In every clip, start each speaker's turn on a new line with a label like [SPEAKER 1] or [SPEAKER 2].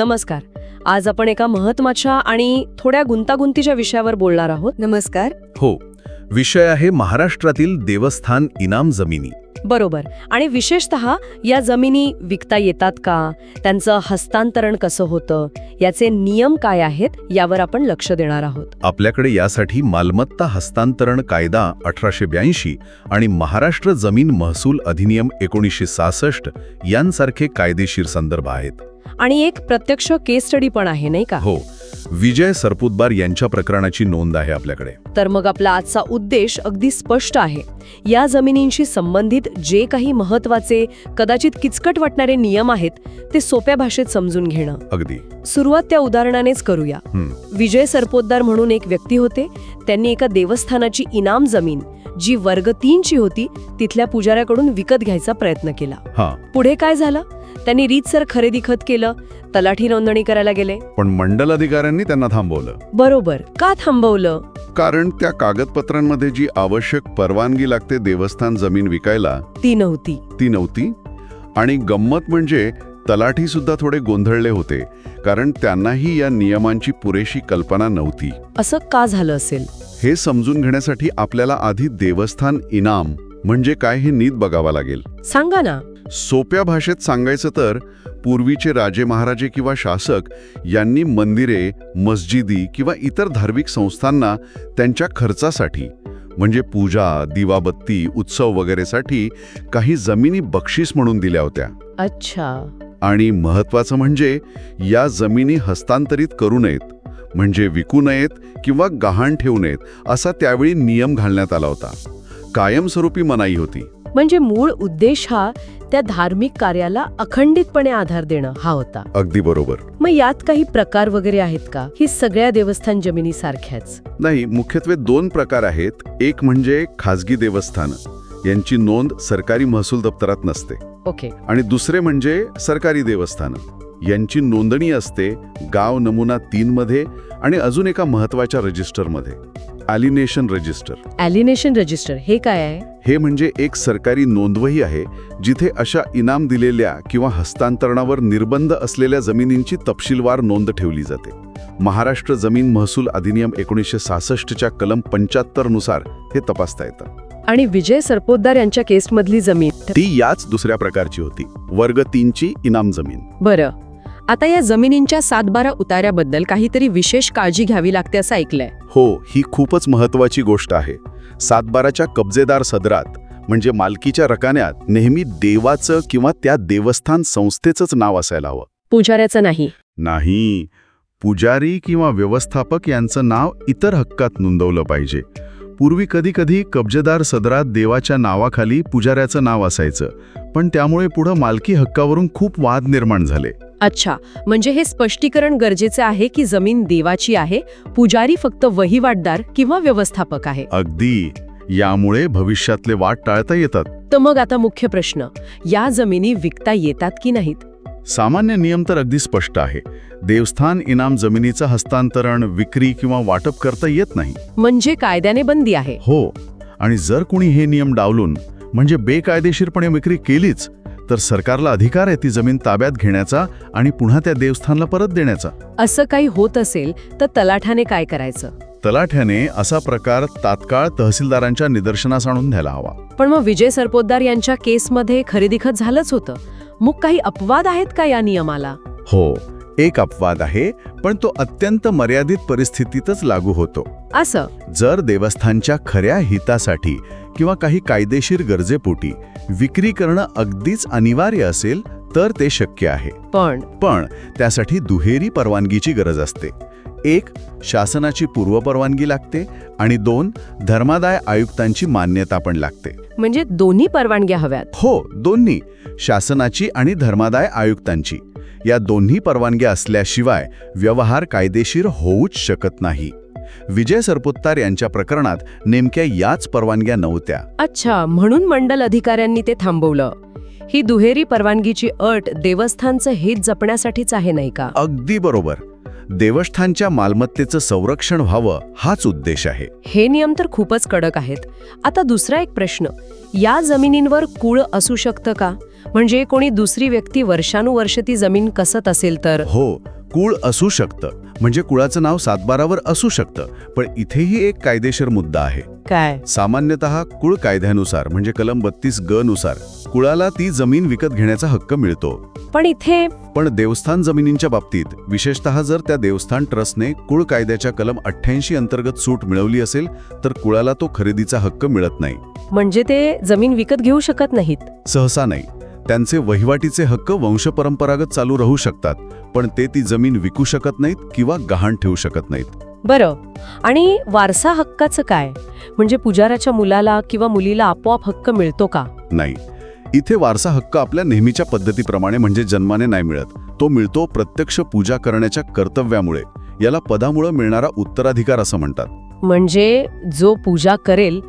[SPEAKER 1] नमस्कार. आज आपण एका महत्त्वाच्या आणि थोड्या गुंतागुंतीच्या विषयावर बोलणार आहोत.
[SPEAKER 2] नमस्कार.
[SPEAKER 3] हो विषय आहे महाराष्ट्रातील देवस्थान इनाम जमिनी.
[SPEAKER 1] बरोबर. आणि विशेषत या जमिनी विकता येतात का? त्यांचं हस्तांतरण कसं होतं? याचे नियम काय आहेत? यावर आपण लक्ष देणार आहोत.
[SPEAKER 3] आपल्याकडे यासाठी मालमत्ता हस्तांतरण कायदा अठराशे ब्याऐंशी आणि महाराष्ट्र जमीन महसूल अधिनियम एकोणीसशे सहासष्ट यांसारखे कायदेशीर संदर्भ आहेत.
[SPEAKER 1] आणि एक प्रत्यक्ष केस स्टडी पण आहे नाही का?
[SPEAKER 3] हो. विजय सरपुतबार यांच्या प्रकरणाची नोंद आहे आपल्याकडे.
[SPEAKER 1] तर मग आपला आजचा उद्देश अगदी स्पष्ट आहे. या जमिनींशी संबंधित जे काही महत्त्वाचे कदाचित किचकट वाटणारे नियम आहेत ते सोप्या भाषेत समजून घेणं.
[SPEAKER 3] अगदी.
[SPEAKER 1] सुरुवात त्या उदाहरणानेच करूया. विजय सरपोतदार म्हणून एक व्यक्ती होते. त्यांनी एका देवस्थानाची इनाम जमीन जी वर्ग तीनची होती तिथल्या पुजाऱ्याकडून विकत घ्यायचा प्रयत्न केला.
[SPEAKER 3] हा.
[SPEAKER 1] पुढे काय झालं? त्यांनी रीतसर खरेदी खत केलं तलाठी नोंदणी करायला गेले.
[SPEAKER 4] पण मंडल अधिकाऱ्यांनी त्यांना थांबवलं.
[SPEAKER 1] बरोबर. का थांबवलं?
[SPEAKER 4] कारण त्या कागदपत्रांमध्ये जी आवश्यक परवानगी लागते देवस्थान जमीन विकायला
[SPEAKER 1] ती नव्हती.
[SPEAKER 4] ती नव्हती. आणि गंमत म्हणजे तलाठी सुद्धा थोडे गोंधळले होते कारण त्यांनाही या नियमांची पुरेशी कल्पना नव्हती.
[SPEAKER 1] असं का झालं असेल?
[SPEAKER 4] हे समजून घेण्यासाठी आपल्याला आधी देवस्थान इनाम म्हणजे काय हे नीट बघावं लागेल.
[SPEAKER 1] सांगा ना.
[SPEAKER 4] सोप्या भाषेत सांगायचं तर पूर्वीचे राजे महाराजे किंवा शासक यांनी मंदिरे मस्जिदी किंवा इतर धार्मिक संस्थांना त्यांच्या खर्चासाठी म्हणजे पूजा दिवाबत्ती उत्सव वगैरेसाठी काही जमिनी बक्षीस म्हणून दिल्या होत्या.
[SPEAKER 1] अच्छा.
[SPEAKER 4] आणि महत्वाचं म्हणजे या जमिनी हस्तांतरित करू नयेत म्हणजे विकू नयेत किंवा गहाण ठेवू नयेत असा त्यावेळी नियम घालण्यात आला होता. कायमस्वरूपी मनाई होती.
[SPEAKER 1] म्हणजे मूळ उद्देश हा त्या धार्मिक कार्याला अखंडितपणे आधार देणं हा होता.
[SPEAKER 4] अगदी बरोबर.
[SPEAKER 1] मग यात काही प्रकार वगैरे आहेत का? ही सगळ्या देवस्थान जमिनी सारख्याच
[SPEAKER 4] नाही मुख्यत्वे दोन प्रकार आहेत. एक म्हणजे खाजगी देवस्थान. यांची नोंद सरकारी महसूल दप्तरात नसते.
[SPEAKER 1] ओके.
[SPEAKER 4] आणि दुसरे म्हणजे सरकारी देवस्थान. यांची नोंदणी असते गाव नमुना तीन मध्ये आणि अजून एका महत्त्वाच्या रजिस्टरमध्ये. ॲलिनेशन रजिस्टर
[SPEAKER 1] ॲलिनेशन रजिस्टर हे काय आहे?
[SPEAKER 4] हे म्हणजे एक सरकारी नोंदवही आहे जिथे अशा इनाम दिलेल्या किंवा हस्तांतरणावर निर्बंध असलेल्या जमिनींची तपशीलवार नोंद ठेवली जाते. महाराष्ट्र जमीन महसूल अधिनियम एकोणीसशे सहासष्टच्या कलम पंच्याहत्तरनुसार हे तपासता येतं.
[SPEAKER 1] आणि विजय सरपोतदार यांच्या केसमधली जमीन.
[SPEAKER 4] ती याच दुसऱ्या प्रकारची होती. वर्ग तीनची इनाम जमीन.
[SPEAKER 1] बरं. आता या जमिनींच्या सातबारा उतार्याबद्दल काहीतरी विशेष काळजी घ्यावी लागते असं ऐकलंय.
[SPEAKER 4] हो ही खूपच महत्वाची गोष्ट आहे. सातबाराच्या कब्जेदार सदरात म्हणजे मालकीच्या रकान्यात नेहमी देवाचं किंवा त्या देवस्थान संस्थेचंच नाव असायला हवं.
[SPEAKER 1] पुजाऱ्याचं नाही.
[SPEAKER 4] नाही. पुजारी किंवा व्यवस्थापक यांचं नाव इतर हक्कात नोंदवलं पाहिजे. पूर्वी कधी कधी कब्जेदार सदरात देवाच्या नावाखाली पुजाऱ्याचं नाव असायचं पण त्यामुळे पुढं मालकी हक्कावरून खूप वाद निर्माण झाले.
[SPEAKER 1] अच्छा म्हणजे हे स्पष्टीकरण गरजेचे आहे की जमीन देवाची आहे पुजारी फक्त वहिवाटदार किंवा व्यवस्थापक आहे?
[SPEAKER 4] अगदी. यामुळे भविष्यातले वाद टाळता येतात.
[SPEAKER 1] तर मग आता मुख्य प्रश्न या जमिनी विकता येतात की नाहीत?
[SPEAKER 4] सामान्य नियम तर अगदी स्पष्ट आहे. देवस्थान इनाम जमिनीचं हस्तांतरण विक्री किंवा वाटप करता येत नाही.
[SPEAKER 1] म्हणजे कायद्याने बंदी आहे.
[SPEAKER 4] हो. आणि जर कुणी हे नियम डावलून म्हणजे बेकायदेशीरपणे विक्री केलीच तर सरकारला अधिकार आहे ती जमीन ताब्यात घेण्याचा आणि पुन्हा त्या देवस्थानला परत देण्याचा.
[SPEAKER 1] असं काही होत असेल तर तलाठाने काय करायचं?
[SPEAKER 4] तलाठ्याने असा प्रकार तात्काळ तहसीलदारांच्या निदर्शनास आणून द्यायला हवा.
[SPEAKER 1] पण मग विजय सरपोतदार यांच्या केसमध्ये खरेदी खत झालंच होतं. मग काही अपवाद आहेत का या नियमाला?
[SPEAKER 4] हो एक अपवाद आहे पण तो अत्यंत मर्यादित परिस्थितीतच लागू होतो.
[SPEAKER 1] असं?
[SPEAKER 4] जर देवस्थानच्या खऱ्या हितासाठी किंवा काही कायदेशीर गरजेपोटी विक्री करणं अगदीच अनिवार्य असेल तर ते शक्य आहे.
[SPEAKER 1] पण?
[SPEAKER 4] पण त्यासाठी दुहेरी परवानगीची गरज असते. एक शासनाची पूर्वपरवानगी लागते आणि दोन धर्मादाय आयुक्तांची मान्यता पण लागते.
[SPEAKER 1] म्हणजे दोन्ही परवानग्या हव्यात?
[SPEAKER 4] हो दोन्ही शासनाची आणि धर्मादाय आयुक्तांची. या दोन्ही परवानग्या असल्याशिवाय व्यवहार कायदेशीर होऊच शकत नाही. विजय सरपुत्तार यांच्या प्रकरणात नेमक्या याच परवानग्या नव्हत्या.
[SPEAKER 1] अच्छा म्हणून मंडल अधिकाऱ्यांनी ते थांबवलं. ही दुहेरी परवानगीची अट देवस्थानचं हित जपण्यासाठीच आहे नाही का?
[SPEAKER 4] अगदी बरोबर. देवस्थानच्या मालमत्तेचं संरक्षण व्हावं हाच उद्देश आहे.
[SPEAKER 1] हे नियम तर खूपच कडक आहेत. आता दुसरा एक प्रश्न. या जमिनींवर कुळ असू शकतं का? म्हणजे कोणी दुसरी व्यक्ती वर्षानुवर्ष ती जमीन कसत असेल तर?
[SPEAKER 4] हो कुळ असू शकतं. म्हणजे कुळाचं नाव सातबारावर असू शकतं पण इथेही एक कायदेशीर मुद्दा आहे.
[SPEAKER 1] काय?
[SPEAKER 4] सामान्यतः कुळ कायद्यानुसार म्हणजे कलम बत्तीस ग नुसार कुळाला ती जमीन विकत घेण्याचा हक्क मिळतो.
[SPEAKER 1] पण इथे
[SPEAKER 4] पण देवस्थान जमिनींच्या बाबतीत विशेषतः जर त्या देवस्थान ट्रस्टने कुळ कायद्याच्या कलम अठ्ठ्याऐंशी अंतर्गत सूट मिळवली असेल तर कुळाला तो खरेदीचा हक्क मिळत नाही.
[SPEAKER 1] म्हणजे ते जमीन विकत घेऊ शकत नाहीत.
[SPEAKER 4] सहसा नाही. त्यांचे वहिवाटीचे हक्क वंशपरंपरागत चालू राहू शकतात पण ते ती जमीन विकू शकत नाहीत किंवा गहाण ठेवू शकत नाहीत.
[SPEAKER 1] बरं. आणि वारसा हक्काचं काय? म्हणजे पुजाराच्या मुलाला किंवा मुलीला आपोआप हक्क मिळतो का?
[SPEAKER 4] नाही. इथे वारसा हक्क आपल्या नेहमीच्या पद्धतीप्रमाणे म्हणजे जन्माने नाही मिळत. तो मिळतो प्रत्यक्ष पूजा करण्याच्या कर्तव्यामुळे. याला पदामुळे मिळणारा उत्तराधिकार असं म्हणतात.
[SPEAKER 1] म्हणजे जो पूजा करेल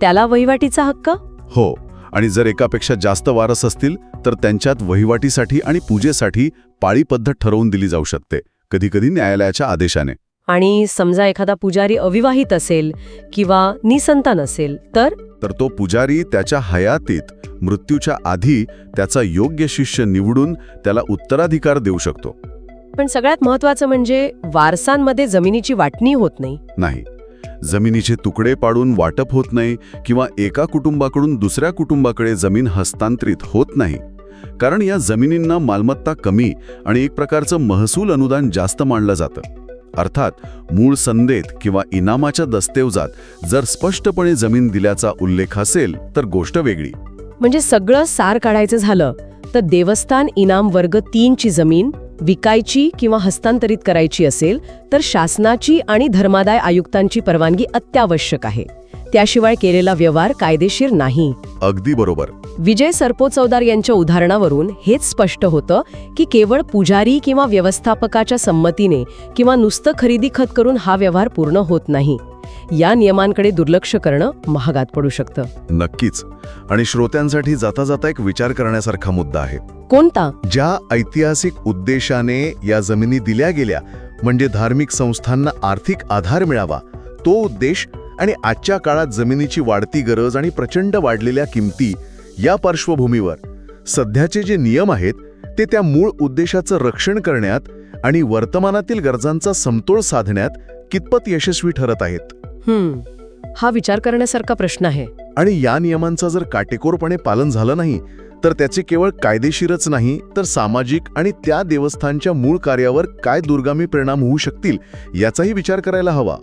[SPEAKER 1] त्याला वहिवाटीचा हक्क?
[SPEAKER 4] हो. आणि जर एकापेक्षा जास्त वारस असतील तर त्यांच्यात वहिवाटीसाठी आणि पूजेसाठी पाळी पद्धत ठरवून दिली जाऊ शकते. कधीकधी न्यायालयाच्या आदेशाने.
[SPEAKER 1] आणि समजा एखादा पुजारी अविवाहित असेल किंवा निसंतान असेल तर?
[SPEAKER 4] तर तो पुजारी त्याच्या हयातीत मृत्यूच्या आधी त्याचा योग्य शिष्य निवडून त्याला उत्तराधिकार देऊ शकतो.
[SPEAKER 1] पण सगळ्यात महत्वाचं म्हणजे वारसांमध्ये जमिनीची वाटणी होत नाही.
[SPEAKER 4] नाही. जमिनीचे तुकडे पाडून वाटप होत नाही किंवा एका कुटुंबाकडून दुसऱ्या कुटुंबाकडे जमीन हस्तांतरित होत नाही. कारण या जमिनींना मालमत्ता कमी आणि एक प्रकारचं महसूल अनुदान जास्त मानलं जातं. अर्थात मूळ संदेत किंवा इनामाच्या दस्तऐवजात जर स्पष्टपणे जमीन दिल्याचा उल्लेख असेल तर गोष्ट वेगळी.
[SPEAKER 1] म्हणजे सगळं सार काढायचं झालं तर देवस्थान इनाम वर्ग तीनची जमीन विकायची किंवा हस्तांतरित करायची असेल तर शासनाची आणि धर्मादाय आयुक्तांची परवानगी अत्यावश्यक आहे. त्याशिवाय केलेला व्यवहार कायदेशीर नाही.
[SPEAKER 4] अगदी बरोबर.
[SPEAKER 1] विजय सरपोचौदार यांच्या उदाहरणावरून हेच स्पष्ट होतं की केवळ पुजारी किंवा व्यवस्थापकाच्या संमतीने किंवा नुसतं खरेदी खत करून हा व्यवहार पूर्ण होत नाही. या नियमांकडे दुर्लक्ष करणं महागात पडू शकतं.
[SPEAKER 4] नक्कीच. आणि श्रोत्यांसाठी जाता जाता एक विचार करण्यासारखा मुद्दा आहे.
[SPEAKER 1] कोणता?
[SPEAKER 4] ज्या ऐतिहासिक उद्देशाने या जमिनी दिल्या गेल्या म्हणजे धार्मिक संस्थांना आर्थिक आधार मिळावा तो उद्देश आणि आजच्या काळात जमिनीची वाढती गरज आणि प्रचंड वाढलेल्या किमती या पार्श्वभूमीवर सध्याचे जे नियम आहेत ते त्या मूळ उद्देशाचं रक्षण करण्यात आणि वर्तमानातील गरजांचा समतोल साधण्यात कितपत यशस्वी ठरत आहेत?
[SPEAKER 1] हा विचार करण्यासारखा प्रश्न आहे.
[SPEAKER 4] आणि या नियमांचं जर काटेकोरपणे पालन झालं नाही तर त्याचे केवळ कायदेशीरच नाही तर सामाजिक आणि त्या देवस्थानच्या मूळ कार्यावर काय दुर्गामी परिणाम होऊ शकतील याचाही विचार करायला हवा.